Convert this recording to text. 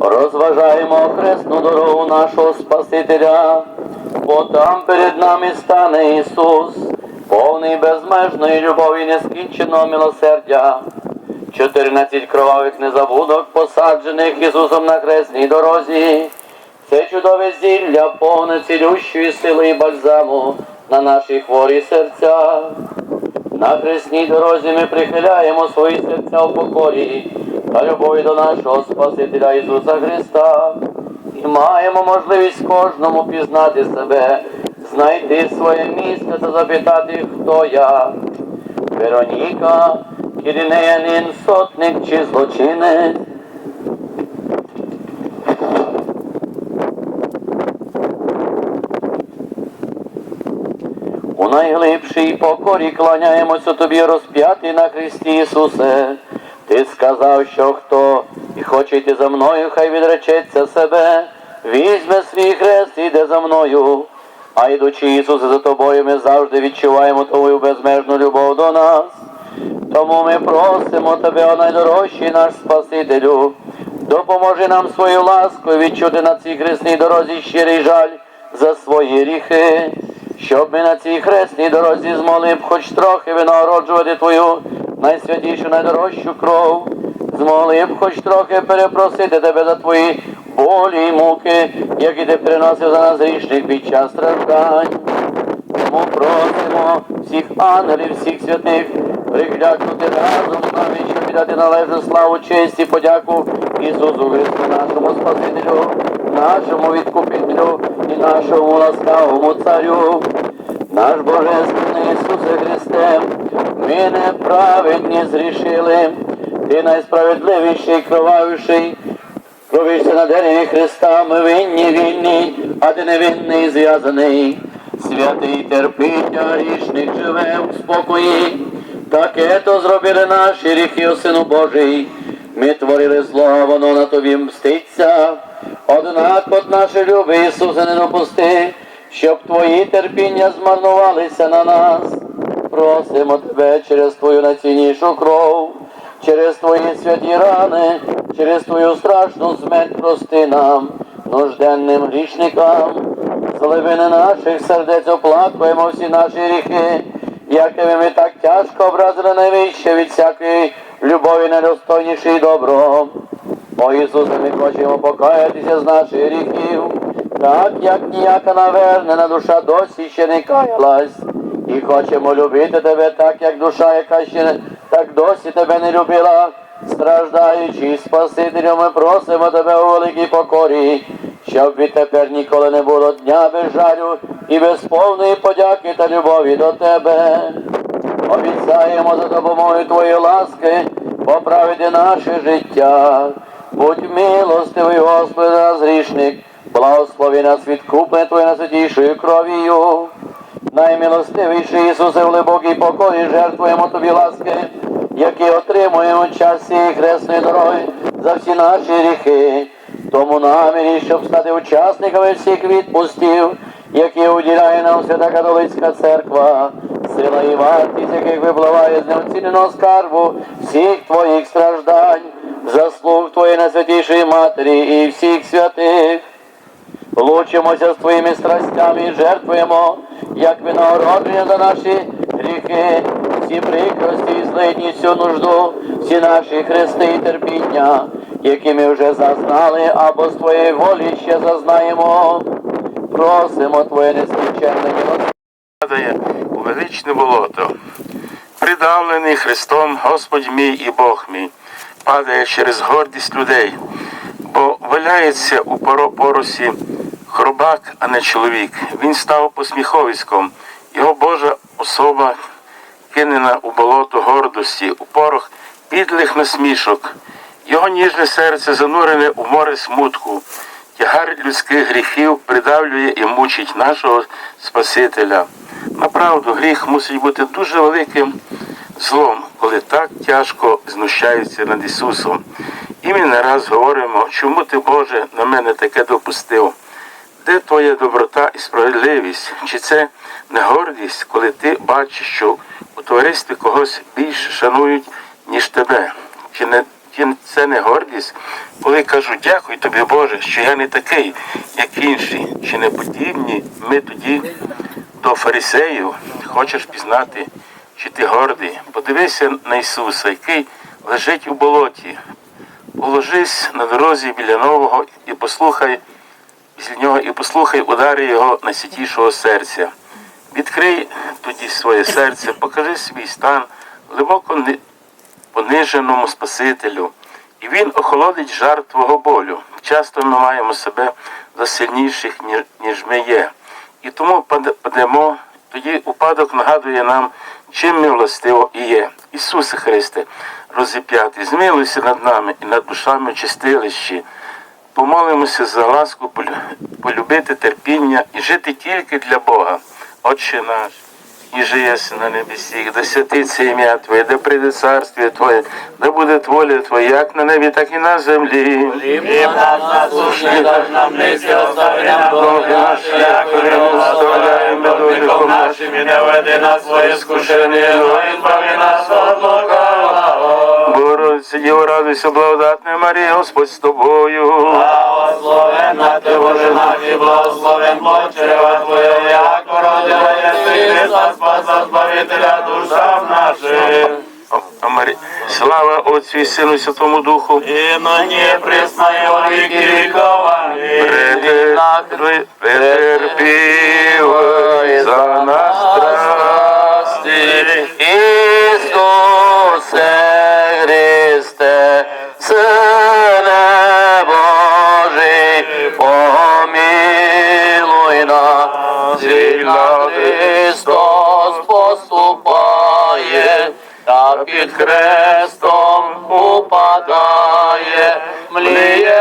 Розважаємо хресну дорогу нашого Спасителя, бо там перед нами стане Ісус, повний безмежної любові нескінченого милосердя. Чотирнадцять кровавих незабудок, посаджених Ісусом на хресній дорозі. Це чудове зілля, повне цілющої сили і бальзаму на наші хворі серця. На хресній дорозі ми прихиляємо свої серця в покорі та любові до нашого Спасителя Ісуса Христа і маємо можливість кожному пізнати себе, знайти своє місце та запитати, хто я. Вероніка, кірінеянин, сотник чи злочинець. У найглибшій покорі кланяємося тобі розп'ятий на Христі Ісусе. Ти сказав, що хто і хоче йти за мною, хай відречеться себе, візьме свій хрест і йде за мною. А йдучи Ісусе за тобою, ми завжди відчуваємо твою безмежну любов до нас. Тому ми просимо тебе, о найдорожчий наш Спасителю, допоможи нам свою ласкою відчути на цій хресній дорозі щирий жаль за свої гріхи, щоб ми на цій хресній дорозі змогли б хоч трохи винагороджувати твою найсвятішу, найдорожчу кров, змогли б хоч трохи перепросити тебе за твої болі й муки, які ти приносив за нас грішних під час страждань. Тому просимо всіх ангелів, всіх святих приглянути разом з нами, щоб віддати належну славу, честь і подяку Ісусу Христу, нашому Спасителю, нашому відкупителю і нашому ласкавому Царю. Наш Божественний Ісусе Христе, ми неправедні зрішили, Ти найсправедливіший, кровавіший, Кровишся на дереві Христа, ми винні вільні, а ти невинний зв'язаний. Святий терпить, а грішник живе у спокої. Таке то зробили наші ріхи, Сину Божий. Ми творили зло, а воно на тобі мститься. Однак от наше любе Ісусе не допусти, щоб твої терпіння змарнувалися на нас. Просимо тебе через твою найціннішу кров, через твої святі рани, через твою страшну смерть прости нам, нужденним грішникам. З глибини наших сердець оплакуємо всі наші гріхи, якими ми так тяжко образили найвище від всякої любові недостойніше і доброго. О Ісусе, ми хочемо покаятися з наших гріхів, так як ніяка навернена душа досі ще не каялась. І хочемо любити тебе так, як душа, яка ще так досі тебе не любила. Страждаючи, Спасителю, ми просимо тебе у великій покорі, щоб відтепер ніколи не було дня без жалю і без повної подяки та любові до тебе. Обіцяємо за допомогою Твоєї ласки поправити наше життя. Будь милостивий, Господи, нас грішник, благослови нас відкупне Твоєю найсвятішою кров'ю. Наймилостивіший Ісусе, в глибокій покорі жертвуємо Тобі ласки, які отримуємо час цієї хресної дороги за всі наші гріхи. Тому намірі, щоб стати учасниками всіх відпустів, які уділяє нам Свята Католицька Церква, сила і вартість, яких випливає з неоціненого скарбу всіх твоїх страждань, заслуг Твоєї найсвятішої Матері і всіх святих. Лучимося з твоїми страстями і жертвуємо, як винагородження за наші гріхи, всі прикрості і злидні всю нужду, всі наші хрести і терпіння, які ми вже зазнали або з твоєї волі ще зазнаємо. Просимо Твоє нескінченне милосердя. у величне болото. Придавлений Христом Господь мій і Бог мій, падає через гордість людей, бо валяється у поро- поросі хробак, а не чоловік. Він став посміховиськом. Його Божа особа кинена у болото гордості, у порох підлих насмішок. Його ніжне серце занурене у море смутку. Тягар людських гріхів придавлює і мучить нашого Спасителя. Направду, гріх мусить бути дуже великим злом, коли так тяжко знущаються над Ісусом. І ми не раз говоримо, чому ти, Боже, на мене таке допустив? Де твоя доброта і справедливість? Чи це не гордість, коли ти бачиш, що у товаристві когось більше шанують, ніж тебе? Чи не чи це не гордість, коли кажу, дякую тобі, Боже, що я не такий, як інші, чи не подібні ми тоді до фарисеїв, хочеш пізнати, чи ти гордий. Подивися на Ісуса, який лежить у болоті. Положись на дорозі біля нового і послухай після нього і послухай удари його найсвятішого серця. Відкрий тоді своє серце, покажи свій стан глибоко пониженому Спасителю, і він охолодить жар твого болю. Часто ми маємо себе за сильніших, ніж, ми є. І тому падемо, тоді упадок нагадує нам, чим ми властиво і є. Ісусе Христе, розіп'ятий, змилуйся над нами і над душами чистилищі. Помолимося за ласку полюбити терпіння і жити тільки для Бога. Отче наш, і же єси на небесі, да святиться ім'я Твоє, да прийде царствіє Твоє, да буде воля Твоя, як на небі, так і на землі. Хліб наш насущний даж нам низьки, остави нам долги як ми оставляємо бездольником нашим, і не веди нас в своє скушення, но і збави нас. Богородице, Діво, радуйся, благодатна Марія, Господь з тобою. Благословенна ти Боже наш, і благословен плод чрева Твоє, як породила єси Христа, спаса Збавителя душам о, Слава Отцю і Сину і Святому Духу. І нині присно і віки віков. Амінь. Під хрестом упадає, мліє